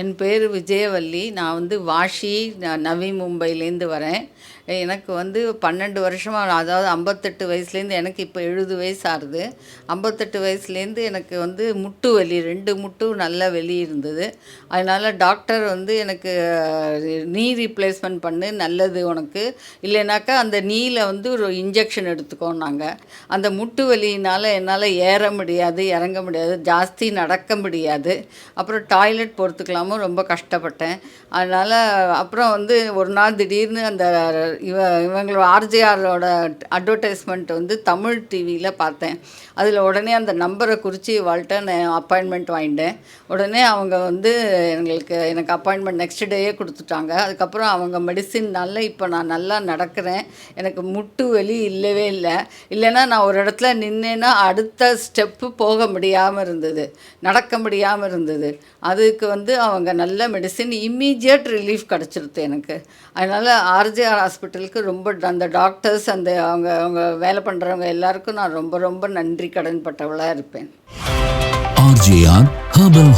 என் பேர் விஜயவல்லி. நான் வந்து வாஷி நான் நவி மும்பைலேருந்து வரேன். எனக்கு வந்து பன்னெண்டு வருஷமாக அதாவது ஐம்பத்தெட்டு வயசுலேருந்து எனக்கு இப்போ எழுபது வயசு ஆகுது. ஐம்பத்தெட்டு வயசுலேருந்து எனக்கு வந்து முட்டு வலி ரெண்டு முட்டும் நல்ல வலி இருந்தது. அதனால் டாக்டர் வந்து எனக்கு நீ ரீப்ளேஸ்மெண்ட் பண்ணு நல்லது உனக்கு. இல்லைனாக்கா அந்த நீயில் வந்து ஒரு இன்ஜெக்ஷன் எடுத்துக்கோன்னாங்க. அந்த முட்டு வலியினால் என்னால் ஏற முடியாது இறங்க முடியாது ஜாஸ்தி நடக்க முடியாது. அப்புறம் டாய்லெட் இல்லாமல் ரொம்ப கஷ்டப்பட்டேன். அதனால் அப்புறம் வந்து ஒரு நாள் திடீர்னு அந்த இவ இவங்களோட ஆர்ஜிஆரோட அட்வர்டைஸ்மெண்ட் வந்து தமிழ் டிவியில் பார்த்தேன். அதில் உடனே அந்த நம்பரை குறித்து வாழ்கிட்ட நான் அப்பாயின்மெண்ட் வாங்கிட்டேன். உடனே அவங்க வந்து எங்களுக்கு எனக்கு அப்பாயின்மெண்ட் நெக்ஸ்ட் டேயே கொடுத்துட்டாங்க. அதுக்கப்புறம் அவங்க மெடிசின்னால இப்போ நான் நல்லா நடக்கிறேன். எனக்கு முட்டு வலி இல்லவே இல்லை. இல்லைன்னா நான் ஒரு இடத்துல நின்னேன்னா அடுத்த ஸ்டெப்பு போக முடியாமல் இருந்தது. நடக்க முடியாமல் இருந்தது. அதுக்கு வந்து அவங்க நல்ல மெடிசின் இம்மீடியட் ரிலீஃப் கிடச்சிருது எனக்கு. அதனால் ஆர்ஜிஆர் ஹாஸ்பிட்டலுக்கு ரொம்ப அந்த டாக்டர்ஸ் அந்த அவங்க அவங்க வேலை பண்ணுறவங்க எல்லாருக்கும் நான் ரொம்ப ரொம்ப நன்றி கடன்பட்டவளாக இருப்பேன். RJR Herbal